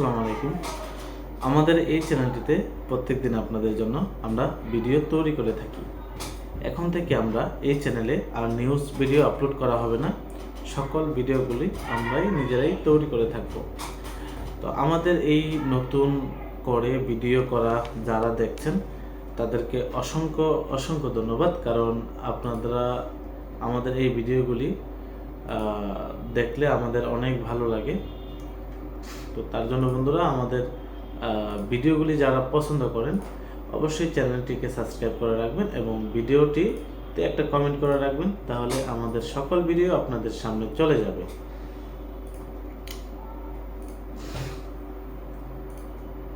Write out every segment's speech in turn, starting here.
আসসালামু আলাইকুম। আমাদের এই চ্যানেলটিতে প্রত্যেকদিন আপনাদের জন্য আমরা ভিডিও তৈরি করে থাকি। এখন থেকে আমরা এই চ্যানেলে আর নিউজ ভিডিও আপলোড করা হবে না। সকল ভিডিওগুলি আমরাই নিজেরাই তৈরি করে থাকব। তো আমাদের এই নতুন করে ভিডিও করা যারা দেখছেন, তাদেরকে অসংখ্য অসংখ্য ধন্যবাদ। কারণ আপনারা আমাদের এই ভিডিওগুলি দেখলে আমাদের অনেক ভালো লাগে। তো তার জন্য বন্ধুরা আমাদের ভিডিওগুলি যারা পছন্দ করেন, অবশ্যই চ্যানেলটিকে সাবস্ক্রাইব করে রাখবেন এবং ভিডিওটিতে একটা কমেন্ট করে রাখবেন, তাহলে আমাদের সকল ভিডিও আপনাদের সামনে চলে যাবে।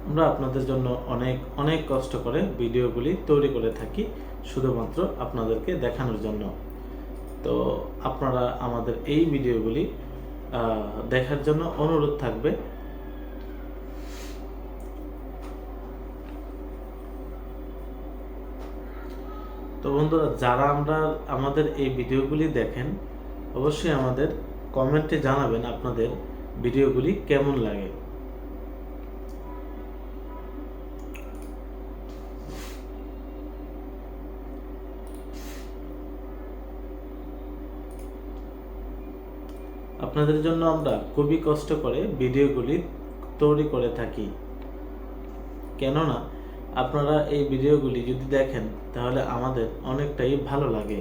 আমরা আপনাদের জন্য অনেক অনেক কষ্ট করে ভিডিওগুলি তৈরি করে থাকি, শুধুমাত্র আপনাদেরকে দেখানোর জন্য। তো আপনারা আমাদের এই ভিডিওগুলি দেখার জন্য অনুরোধ থাকবে তো বন্ধুরা, যারা আমরা আমাদের এই ভিডিওগুলি দেখেন, অবশ্যই আমাদের কমেন্টে জানাবেন আপনাদের ভিডিওগুলি কেমন লাগে। আপনাদের জন্য আমরা খুবই কষ্ট করে ভিডিওগুলি তৈরি করে থাকি। কেননা আপনারা এই ভিডিওগুলি যদি দেখেন তাহলে আমাদের অনেকটাই ভালো লাগে।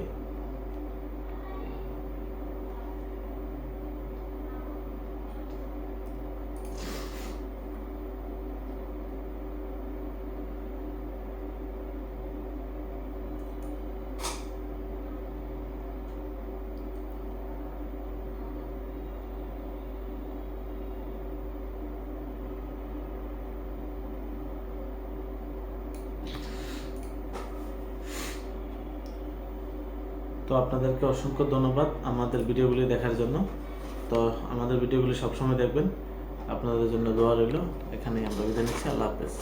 তো আপনাদেরকে অসংখ্য ধন্যবাদ আমাদের ভিডিওগুলি দেখার জন্য। তো আমাদের ভিডিওগুলি সবসময় দেখবেন। আপনাদের জন্য দোয়া রইল। এখানেই আমরা বিদায় নিচ্ছি। আল্লাহ হাফেজ।